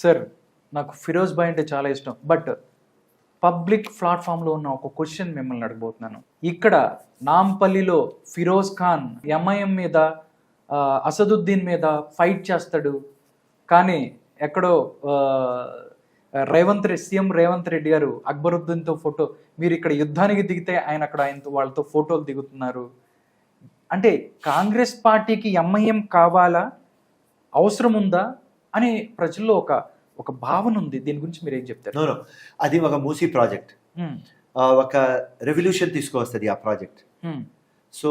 Sir నాకు ఫిరోజ్ భాయ్ అంటే చాలా ఇష్టం. బట్ పబ్లిక్ ప్లాట్ఫామ్లో ఉన్న ఒక క్వశ్చన్ మిమ్మల్ని అడగబోతున్నాను. ఇక్కడ నాంపల్లిలో ఫిరోజ్ ఖాన్ ఎంఐఎం మీద అసదుద్దీన్ మీద ఫైట్ చేస్తాడు. కానీ ఎక్కడో రేవంత్ రెడ్డి సీఎం రేవంత్ రెడ్డి గారు అక్బరుద్దీన్తో ఫోటో మీరు ఇక్కడ యుద్ధానికి దిగితే ఆయన అక్కడ ఆయనతో వాళ్ళతో ఫోటోలు దిగుతున్నారు. అంటే కాంగ్రెస్ పార్టీకి ఎంఐఎం కావాలా? అవసరం ఉందా? అని ప్రజల్లో ఒక ఒక భావన ఉంది. దీని గురించి మీరు ఏం చెప్తారు? No no. అది ఒక మూసీ ప్రాజెక్ట్. ఒక రెవల్యూషన్ తీసుకువస్తుంది ఆ ప్రాజెక్ట్. సో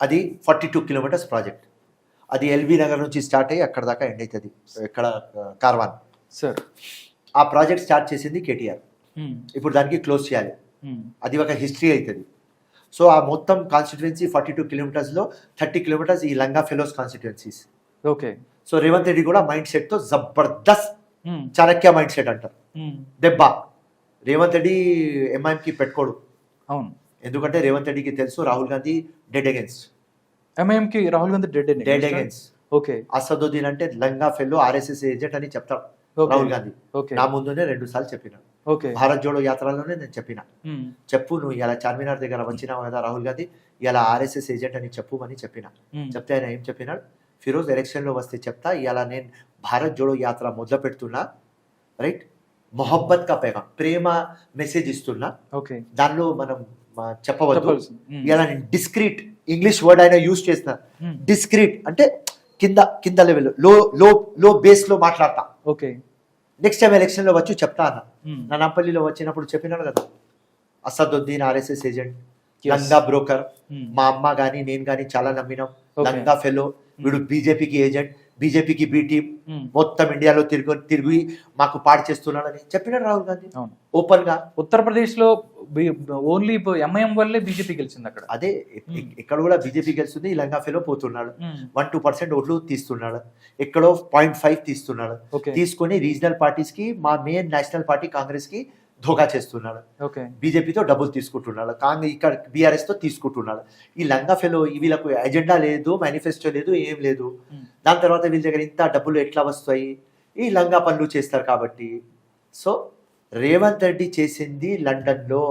అది ఫార్టీ టూ కిలోమీటర్స్ ప్రాజెక్ట్. అది ఎల్బీ నగర్ నుంచి స్టార్ట్ అయ్యి అక్కడ దాకా ఎండ్ అవుతుంది ఇక్కడ కార్వాన్. సార్. ఆ ప్రాజెక్ట్ స్టార్ట్ చేసింది కేటీఆర్. ఇప్పుడు దానికి క్లోజ్ చేయాలి. అది ఒక హిస్టరీ అవుతుంది సో ఆ మొత్తం కాన్స్టిట్యుయెన్సీ ఫార్టీ టూ కిలోమీటర్స్లో థర్టీ కిలోమీటర్స్ ఈ లంగా fellows constituencies okay. So Revanth Reddy కూడా మైండ్ సెట్తో జబర్దస్త్ హ్మ్, చాణక్య మైండ్ సెట్ అంటారు. దెబ్బ. రేవంత్ రెడ్డి ఎంఐఎంకి పెట్టుకోడు. అవును. ఎందుకంటే రేవంత్ రెడ్డికి తెలుసు రాహుల్ గాంధీ డెడ్ ఎంఐఎం కి Rahul Gandhi dead dead okay. Asaduddin అంటే లంగా ఫెల్లో ఆర్ఎస్ఎస్ ఏజెంట్ అని చెప్తాడు ఓకే. రాహుల్ గాంధీ. ఓకే. నా ముందునే రెండు సార్లు చెప్పిన. ఓకే. భారత్ జోడో యాత్రలోనే నేను చెప్పిన. చెప్పు నువ్వు ఇలా చార్మినార్ దగ్గర వచ్చినావు కదా రాహుల్ గాంధీ ఇలా ఆర్ఎస్ఎస్ ఏజెంట్ అని చెప్పు అని చెప్పిన. చెప్తే ఆయన ఏం చెప్పినాడు? ఫిరోజ్ ఎలక్షన్లో వస్తే చెప్తా ఇలా నేను భారత్ జోడో యాత్ర మొదలు పెడుతున్నా రైట్? మొహబ్బత్ కా పేగా ప్రేమ మెసేజ్ ఇస్తున్నా. ఓకే. దానిలో మనం చెప్పవద్దు. హ్మ్, ఇలా నేను డిస్క్రీట్ ఇంగ్లీష్ వర్డ్ అయినా యూజ్ చేసిన డిస్క్రీట్ అంటే కింద కింద లెవెల్లో లో లో బేస్లో మాట్లాడతా. ఓకే. నెక్స్ట్ టైం ఎలక్షన్లో వచ్చి చెప్తా అన్న. నా నాంపల్లిలో వచ్చినప్పుడు చెప్పినాడు కదా. Asaduddin RSS agent. లంగా బ్రోకర్ మా అమ్మ గాని నేను గాని చాలా నమ్మినాం. లంగా ఫెలో వీడు బీజేపీకి ఏజెంట్ బీజేపీకి బి టీం. హ్మ్, మొత్తం ఇండియాలో తిరిగి తిరిగి మాకు పాడు చేస్తున్నాడని చెప్పినాడు రాహుల్ గాంధీ. ఓపెన్గా ఉత్తరప్రదేశ్లో ఓన్లీ ఎంఐఎం వల్లే బీజేపీ గెలిచింది అక్కడ. అదే ఇ- Hmm. ఇక్కడ కూడా బీజేపీ గెలుస్తుంది ఈ లంగా ఫెలో పోతున్నాడు వన్ టూ పర్సెంట్ ఓట్లు తీస్తున్నాడు. ఎక్కడో పాయింట్ ఫైవ్ తీస్తున్నాడు. తీసుకొని రీజనల్ పార్టీస్కి మా మెయిన్ నేషనల్ పార్టీ కాంగ్రెస్కి ధోకా చేస్తున్నాడు ఓకే. బీజేపీతో డబ్బులు తీసుకుంటున్నాడు కాంగ్రెస్ ఇక్కడ బీఆర్ఎస్తో తీసుకుంటున్నాడు ఈ లంగా ఫెలో వీళ్ళకు ఎజెండా లేదు మేనిఫెస్టో లేదు ఏం లేదు. దాని తర్వాత వీళ్ళ దగ్గర ఇంత డబ్బులు ఎట్లా వస్తాయి? ఈ లంగా పనులు చేస్తారు కాబట్టి. సో రేవంత్ రెడ్డి చేసింది లండన్లో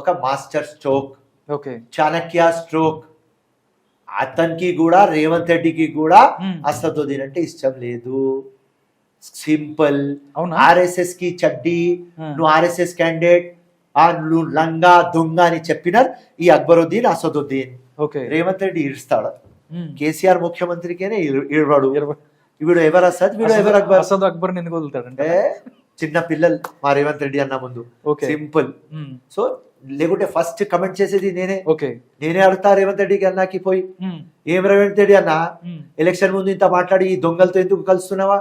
ఒక master stroke okay. Chanakya stroke. అతనికి కూడా రేవంత్ రెడ్డికి కూడా అసదుద్దీన్ అంటే ఇష్టం లేదు. సింపుల్. అవునా? ఆర్ఎస్ఎస్కి చడ్డీ నువ్వు ఆర్ఎస్ఎస్ క్యాండిడేట్ ఆ నువ్వు లంగా దొంగ అని చెప్పినారు ఈ అక్బరుద్దీన్ అసదుద్దీన్. ఓకే. రేవంత్ రెడ్డి ఇడుస్తాడు హ్మ్, కేసీఆర్ ముఖ్యమంత్రికేనే ఇరవై- వీడు ఎవరు అసద్ వీడు ఎవరు అక్బర్? అసద్ అక్బర్ ఎందుకు వదులుతాడంటే? చిన్న పిల్లలు. మా రేవంత్ రెడ్డి అన్న ముందు. సింపుల్. సో లేకుంటే ఫస్ట్ కమెంట్ చేసేది నేనే. ఓకే. నేనే అడుగుతా రేవంత్ రెడ్డికి అన్నాకి పోయి. ఏం రేవంత్ రెడ్డి అన్న? ఎలక్షన్ ముందు ఇంత మాట్లాడి ఈ దొంగలతో ఎందుకు కలుస్తున్నావా?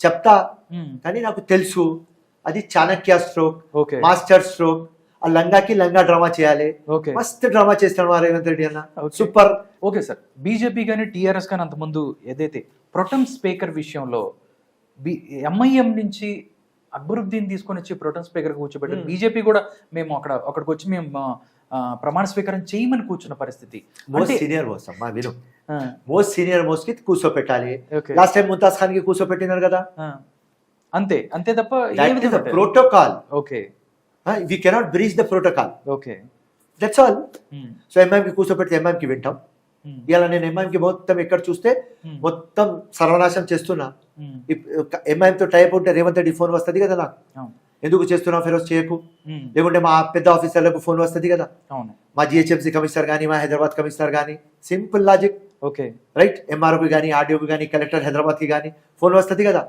చెప్తా. కానీ నాకు తెలుసు. అది Chanakya stroke okay. Master stroke. ఆ లంగాకి లంగా డ్రామా చేయాలి. ఓకే. మస్త్ డ్రామా చేస్తాడు మా రేవంత్ రెడ్డి అన్న. సూపర్. Okay sir. బీజేపీ కానీ టీఆర్ఎస్ కానీ అంతకుముందు ఏదైతే ప్రొటమ్ స్పీకర్ విషయంలో ఎంఐఎం నుంచి అక్బరుద్దీన్ తీసుకొని వచ్చి ప్రొటమ్ స్పీకర్ కూర్చోబెట్టారు. బీజేపీ కూడా మేము అక్కడ అక్కడికి వచ్చి మేము ప్రమాణ స్వీకారం చేయమని కూర్చున్న పరిస్థితి. మోస్ట్ సీనియర్ మోస్ట్ అమ్మా విను. మోస్ట్ సీనియర్ మోస్ట్కి కూర్చోపెట్టాలి. లాస్ట్ టైం ముంతాజ్ ఖాన్కి కూర్చోపెట్టినారు కదా? అంతే అంతే తప్ప? Protocol okay. We cannot breach the protocol okay. That's all Hmm, so MIM కి కూర్చోపెడితే ఎంఐఎం కి వింటాం. Hmm, ఇలా నేను ఎంఐఎం కి మొత్తం ఎక్కడ చూస్తే hmm, మొత్తం సర్వనాశనం చేస్తున్నా. Hmm, ఎంఐఎం తో టైప్ ఉంటే రేవంత్ రెడ్డి ఫోన్ వస్తుంది కదా నాకు. ఎందుకు చేస్తున్నావు ఫిరోజ్ చేయకు? లేకుంటే మా పెద్ద ఆఫీసర్లకు ఫోన్ వస్తుంది కదా? అవును. మా జిహెచ్ఎంసీ కమిషనర్ కానీ మా హైదరాబాద్ కమిషనర్ కానీ సింపుల్ లాజిక్. ఓకే. రైట్? ఎంఆర్ఓకి కానీ ఆర్డీఓకి కానీ కలెక్టర్ హైదరాబాద్కి కానీ ఫోన్ వస్తుంది కదా?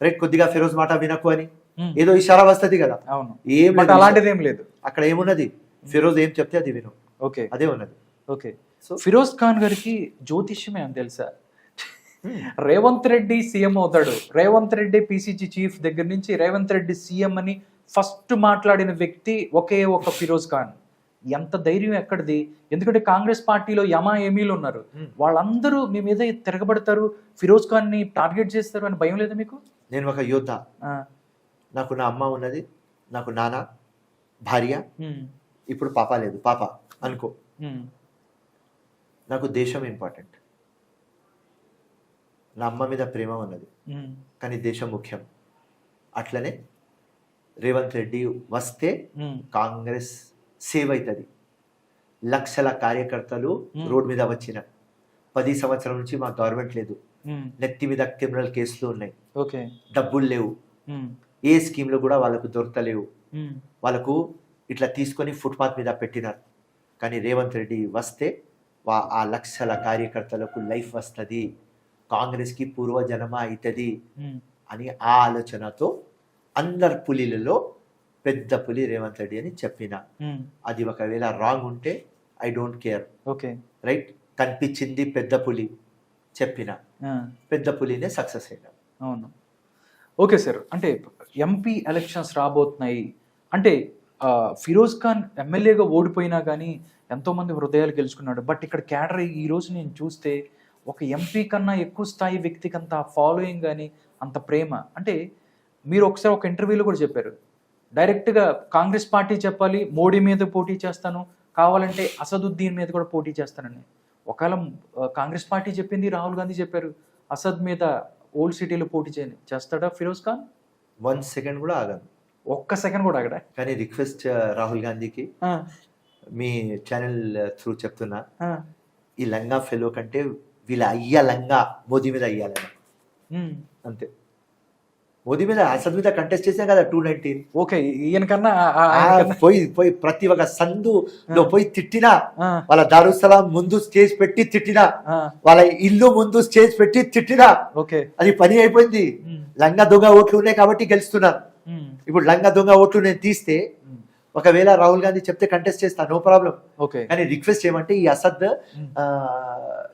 రైట్? కొద్దిగా ఫిరోజ్ మాట వినకు అని. ఏదో ఇషారా వస్తుంది కదా? అవును. ఏం. అలాంటిది ఏం లేదు. అక్కడ ఏమున్నది? ఫిరోజ్ ఏం చెప్తే అది విను. ఓకే. అదే ఉన్నది. ఓకే. సో ఫిరోజ్ ఖాన్ గారికి జ్యోతిష్యమే అని తెలుసా? రేవంత్ రెడ్డి సీఎం అవుతాడు. రేవంత్ రెడ్డి పిసిసి చీఫ్ దగ్గర నుంచి రేవంత్ రెడ్డి సీఎం అని ఫస్ట్ మాట్లాడిన వ్యక్తి ఒకే ఒక ఫిరోజ్ ఖాన్. ఎంత ధైర్యం ఎక్కడిది? ఎందుకంటే కాంగ్రెస్ పార్టీలో యమా ఏమీలు ఉన్నారు. Hmm. వాళ్ళందరూ మీ మీద తిరగబడతారు. ఫిరోజ్ ఖాన్ని టార్గెట్ చేస్తారు అని భయం లేదా మీకు? నేను ఒక యోధ నాకు నా అమ్మ ఉన్నది నాకు నాన్న భార్య. ఉమ్, ఇప్పుడు పాప లేదు పాప అనుకో. నాకు దేశం ఇంపార్టెంట్ నా అమ్మ మీద ప్రేమ ఉన్నది. కానీ దేశం ముఖ్యం. అట్లనే రేవంత్ రెడ్డి వస్తే కాంగ్రెస్ సేవ్ అవుతుంది లక్షల కార్యకర్తలు. రోడ్ మీద వచ్చిన. పది సంవత్సరాల నుంచి మా గవర్నమెంట్ లేదు. నెత్తి మీద క్రిమినల్ కేసులు ఉన్నాయి. డబ్బులు లేవు. ఏ స్కీమ్లు కూడా వాళ్ళకు దొరకలేవు. వాళ్ళకు ఇట్లా తీసుకొని ఫుట్పాత్ మీద పెట్టినారు. కానీ రేవంత్ రెడ్డి వస్తే ఆ లక్షల కార్యకర్తలకు లైఫ్ వస్తుంది. కాంగ్రెస్కి పూర్వజన్మ అవుతుంది అని ఆ ఆలోచనతో అందరు పులిలలో పెద్ద పులి రేవంత్ రెడ్డి అని చెప్పిన. అది ఒకవేళ రాంగ్ ఉంటే I don't care. Okay. Right? కనిపించింది పెద్ద పులి చెప్పిన. పెద్ద పులినే సక్సెస్ అయినా. అవును. Okay sir. అంటే ఎంపీ ఎలక్షన్స్ రాబోతున్నాయి. అంటే ఫిరోజ్ ఖాన్ ఎమ్మెల్యేగా ఓడిపోయినా కానీ ఎంతోమంది హృదయాలు గెలుచుకున్నాడు. బట్ ఇక్కడ క్యాడర్ ఈ రోజు నేను చూస్తే ఒక ఎంపీ కన్నా ఎక్కువ స్థాయి వ్యక్తికి అంత ఫాలోయింగ్ కానీ అంత ప్రేమ. అంటే మీరు ఒకసారి ఒక ఇంటర్వ్యూలో కూడా చెప్పారు. డైరెక్ట్గా కాంగ్రెస్ పార్టీ చెప్పాలి మోడీ మీద పోటీ చేస్తాను. కావాలంటే అసదుద్దీన్ మీద కూడా పోటీ చేస్తానని. ఒకవేళ కాంగ్రెస్ పార్టీ చెప్పింది రాహుల్ గాంధీ చెప్పారు అసద్ మీద ఓల్డ్ సిటీలో పోటీ చేయని చేస్తాడా ఫిరోజ్ ఖాన్? వన్ సెకండ్ కూడా ఆగను ఒక్క సెకండ్ కూడా అక్కడ కానీ రిక్వెస్ట్ రాహుల్ గాంధీకి మీ ఛానల్ త్రూ చెప్తున్నా. ఈ లంగా ఫెలో కంటే వీళ్ళ అయ్య లంగా మోదీ మీద అయ్యాలని. అంతే. మోదీ మీద అసద్ మీద కంటెస్ట్ చేసాం కదా టూ నైన్టీన్ ఓకే ఈయన కన్నా పోయి పోయి ప్రతి ఒక్క సందులో ఆ. పోయి తిట్టినా వాళ్ళ దారుస్థలం ముందు స్టేజ్ పెట్టి తిట్టినా వాళ్ళ ఇల్లు ముందు స్టేజ్ పెట్టి తిట్టినా ఓకే. అది పని అయిపోయింది. లంగా దొంగ ఓట్లు ఉన్నాయి కాబట్టి గెలుస్తున్నారు ఇప్పుడు లంగా దొంగ ఓట్లు నేను తీస్తే ఒకవేళ రాహుల్ గాంధీ చెప్తే కంటెస్ట్ చేస్తా నో ప్రాబ్లం ఓకే కానీ రిక్వెస్ట్ ఏమంటే ఈ అసద్ ఆ,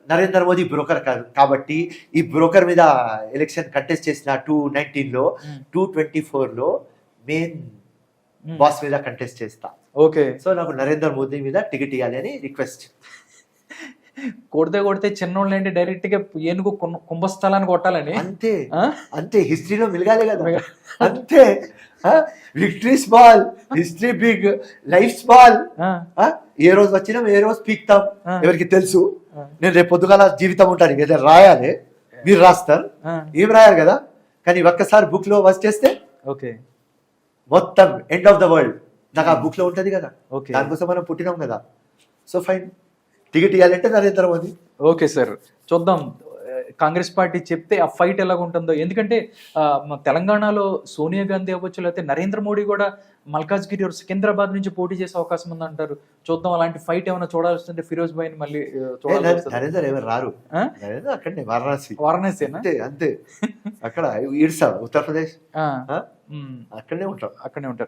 నరేంద్ర మోదీ బ్రోకర్ కాదు. కాబట్టి ఈ బ్రోకర్ మీద ఎలక్షన్ కంటెస్ట్ చేసిన టూ నైన్టీన్లో ఉమ్, టూ ట్వంటీ ఫోర్లో మెయిన్. బాస్ మీద కంటెస్ట్ చేస్తా. ఓకే సో నాకు నరేంద్ర మోదీ మీద టికెట్ ఇవ్వాలి అని రిక్వెస్ట్ కొడితే కొడితే చిన్నోళ్ళు ఏంటి డైరెక్ట్గా ఏనుగు కుంభ- కుంభస్థలాన్ని కొట్టాలని? అంతే? అంతే. హిస్టరీలో మిలగాలే కదా. అంతే. Victory small history big life small. ఏ రోజు వచ్చినాం ఏ రోజు పీక్తాం. ఎవరికి తెలుసు. నేను రేపు పొద్దుగాల జీవితం ఉంటాను. ఏదో రాయాలి మీరు రాస్తారు. ఏం రాయాలి కదా? కానీ ఒక్కసారి బుక్లో వర్క్ చేస్తే ఓకే. మొత్తం ఎండ్ ఆఫ్ ద వరల్డ్. నాకు ఆ బుక్లో ఉంటది కదా. ఓకే. దానికోసం మనం పుట్టినాం కదా. So fine. టికెట్ ఇవ్వాలంటే నరేంద్ర మోదీ. Okay sir. చూద్దాం. కాంగ్రెస్ పార్టీ చెప్తే ఆ ఫైట్ ఎలాగ ఉంటుందో ఎందుకంటే తెలంగాణలో సోనియా గాంధీ అవ్వచ్చు లేకపోతే నరేంద్ర మోడీ కూడా మల్కాజ్గిరి సికింద్రాబాద్ నుంచి పోటీ చేసే అవకాశం ఉందంటారు. చూద్దాం అలాంటి ఫైట్ ఏమైనా చూడాల్సింటే ఫిరోజ్ భాయ్ మళ్ళీ చూడాల్సి. నరేంద్ర రారు? అక్కడనే వారణాసి. వారణాసేనా అంతే అంతే. అక్కడ ఇడ్సా ఉత్తరప్రదేశ్. అక్కడనే ఉంటాం. అక్కడే ఉంటారు.